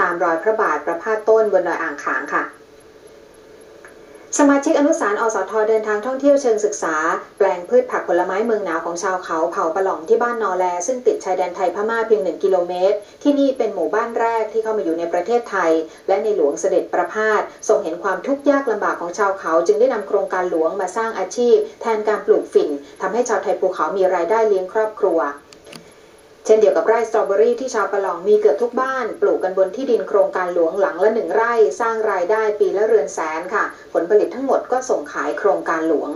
ตามรอยพระบาทประพาสต้นบนดอยอ่างขางค่ะ สมาชิกอนุสารอสทเดินทางท่องเที่ยวเชิงศึกษา แปลงพืชผักผลไม้เมืองหนาวของชาวเขาเผาปะหล่องที่บ้านนอแล ซึ่งติดชายแดนไทยพม่าเพียงหนึ่งกิโลเมตร ที่นี่เป็นหมู่บ้านแรกที่เข้ามาอยู่ในประเทศไทย และในหลวงเสด็จประพาสทรงเห็นความทุกข์ยากลำบากของชาวเขา จึงได้นำโครงการหลวงมาสร้างอาชีพ แทนการปลูกฝิ่นทำให้ชาวไทยภูเขามีรายได้เลี้ยงครอบครัว เช่นเดียวกับไร่สตรอเบอรี่ที่ชาวประหลองมีเกือบทุกบ้าน ปลูกกันบนที่ดินโครงการหลวงหลังละหนึ่งไร่ สร้างรายได้ปีละเรือนแสนค่ะ ผลผลิตทั้งหมดก็ส่งขายโครงการหลวง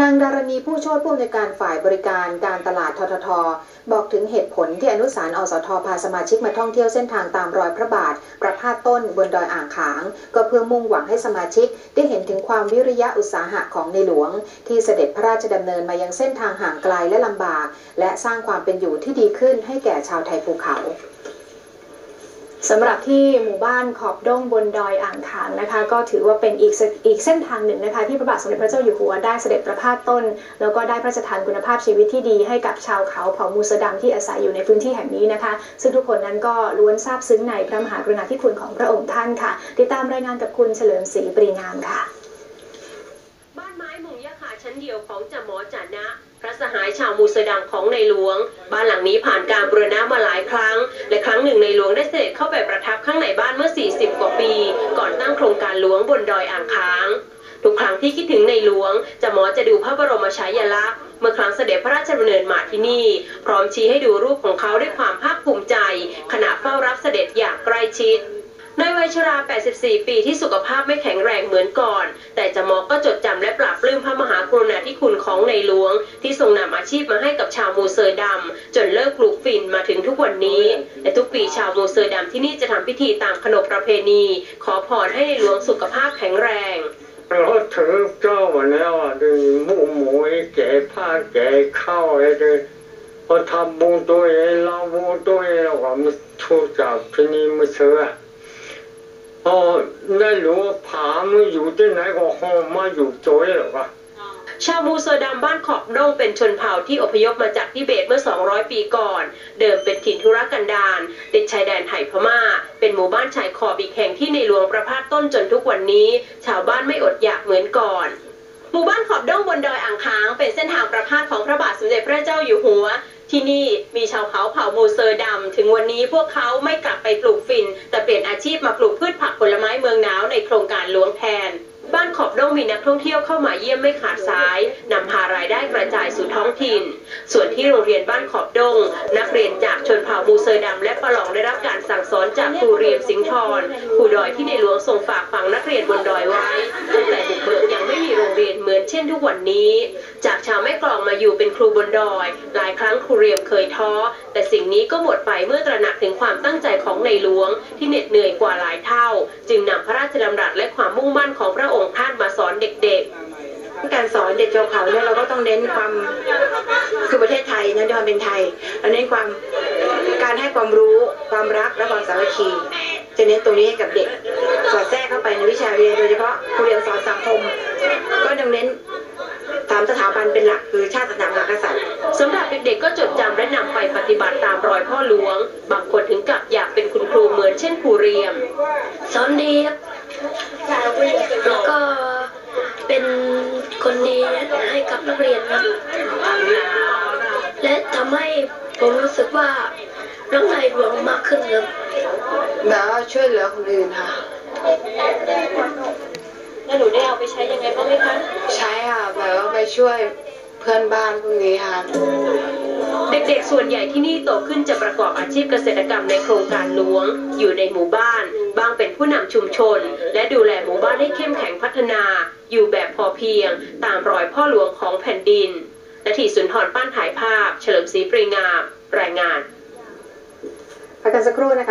นางดารณีผู้ช่วยผู้อำนวยการฝ่ายบริการการตลาดททท บอกถึงเหตุผลที่อนุสารอสทพาสมาชิกมาท่องเที่ยวเส้นทางตามรอยพระบาท ประพาสต้นบนดอยอ่างขาง ก็เพื่อมุ่งหวังให้สมาชิก ได้เห็นถึงความวิริยะอุตสาหะของในหลวง ที่เสด็จพระราชดำเนินมายังเส้นทางห่างไกลและลำบาก และสร้างความเป็นอยู่ที่ดีขึ้นให้แก่ชาวไทยภูเขา สำหรับที่หมู่บ้านขอบด้งบนดอยอ่างขางนะคะ ก็ถือว่าเป็นอีกเสอีกเส้นทางหนึ่งนะคะ ที่พระบาทสมเด็จพระเจ้าอยู่หัวได้เสด็จประพาสต้น แล้วก็ได้พระราชทานคุณภาพชีวิตที่ดีให้กับชาวเขาเผ่ามูสดำที่อาศัยอยู่ในพื้นที่แห่งนี้นะคะ ซึ่งทุกคนนั้นก็ล้วนซาบซึ้งในพระมหากรุณาธิคุณของพระองค์ท่านค่ะ ติดตามรายงานกับคุณเฉลิมศรีปรีงามค่ะ บ้านไม้มุงยะขาชั้นเดียวของจ่าหมอจ่านะ พระสหายชาวมูเสดังของในหลวง บ้านหลังนี้ผ่านการบูรณะมาหลายครั้ง และครั้งหนึ่งในหลวงได้เสด็จเข้าไปประทับข้างในบ้านเมื่อ 40 กว่าปี ก่อนตั้งโครงการหลวงบนดอยอ่างค้าง ทุกครั้งที่คิดถึงในหลวงจ่าหมอจะดูพระบรมฉายาลักษณ์เมื่อครั้งเสด็จพระราชดำเนินมาที่นี่ พร้อมชี้ให้ดูรูปของเขาด้วยความภาคภูมิใจ ขณะเฝ้ารับเสด็จอย่างใกล้ชิดในวัยชรา 84 ปีที่สุขภาพไม่แข็งแรงเหมือนก่อน แต่จามอก็จด ของในหลวง ที่ทรงนำอาชีพมาให้กับชาวมูเซอร์ดำจนเลิกปลูกฝิ่นมาถึงทุกวันนี้ และทุกปีชาวมูเซอร์ดำที่นี่จะทำพิธีตามขนบประเพณี ขอพรให้ในหลวงสุขภาพแข็งแรงเขาถือเจ้ามาแล้วดึงมุหมวยแก่ผ้าแก่ข้าวไอ้ดึงพอทำบุญตัวเองเราบุญตัวเองแล้วก็มันทุกจากที่นี่ไม่เชื่อพอได้รู้ว่าผามันอยู่ที่ไหน ชาวมูเซอร์ดำบ้านขอบด้งเป็นชนเผ่าที่อพยพมาจากทิเบตเมื่อ 200 ปีก่อน เดิมเป็นถิ่นธุรกันดารติดชายแดนไทยพม่า เป็นหมู่บ้านชายขอบอีกแห่งที่ในหลวงประพาสต้นจนทุกวันนี้ ชาวบ้านไม่อดอยากเหมือนก่อนหมู่บ้านขอบด้งบนดอยอ่างค้างเป็นเส้นทางประพาสของพระบาทสมเด็จพระเจ้าอยู่หัว ที่นี่มีชาวเขาเผ่ามูเซอร์ดำถึงวันนี้พวกเขาไม่กลับไปปลูกฝิ่นแต่เปลี่ยนอาชีพมาปลูกพืชผักผลไม้เมืองหนาวในโครงการหลวงแทน ขอบด้งมีนักท่องเที่ยวเข้ามาเยี่ยมไม่ขาดสายนำพารายได้กระจายสู่ท้องถิ่น ส่วนที่โรงเรียนบ้านขอบดง นักเรียนจากชนเผ่ามูเซอร์ดำและปะหลองได้รับการสั่งสอนจากครูเรียมสิงห์ทรครูดอยที่ในหลวงทรงฝากฝังนักเรียนบนดอยไว้ตั้งแต่บุกเบิกยังไม่มีโรงเรียนเหมือนเช่นทุกวันนี้ จากชาวแม่กลองมาอยู่เป็นครูบนดอย หลายครั้งครูเรียมเคยท้อ แต่สิ่งนี้ก็หมดไปเมื่อตระหนักถึงความตั้งใจของ ในหลวง ที่เหน็ดเหนื่อยกว่าหลายเท่า จึงนำพระราชดำรัสและความมุ่งมั่นของพระองค์ท่านมาสอนเด็กๆ การสอนเด็กชาวเขาเนี่ยเราก็ต้องเน้นความคือประเทศไทยนะด้วยความเป็นไทยเราเน้นความการให้ความรู้ความรักและความสามัคคีจะเน้นตรงนี้ให้กับเด็กสอดแทรกเข้าไปในวิชาเรียนโดยเฉพาะครูเรียนสอนสังคม ก็ต้องเน้นสามสถาบันเป็นหลักคือชาติศาสนาพรมหากษัตริย์สำหรับเด็กๆก็จดจำและนำไปปฏิบัติตามรอยพ่อหลวงกับอยากเป็นคุณครูเหมือนเช่นครูเรียม สอนดี ครับแล้วก็เป็นคนดีให้กับนักเรียนครับ และทำให้ผมรู้สึกว่ารักในหลวงมากขึ้นครับแบบว่าช่วยเหลือคนอื่นค่ะ แล้วหนูได้เอาไปใช้ยังไงบ้างไหมคะ ใช้ค่ะแบบว่าไปช่วยเพื่อนบ้านพวกนี้ค่ะ เด็กๆ ส่วนใหญ่ที่นี่โตขึ้นจะประกอบอาชีพเกษตรกรรมในโครงการหลวง อยู่ในหมู่บ้าน บางเป็นผู้นำชุมชน และดูแลหมู่บ้านให้เข้มแข็งพัฒนา อยู่แบบพอเพียง ตามรอยพ่อหลวงของแผ่นดินนาทีสุนทรป้านถ่ายภาพ เฉลิมศรีปรีงาม รายงานพักกันสักครู่นะคะ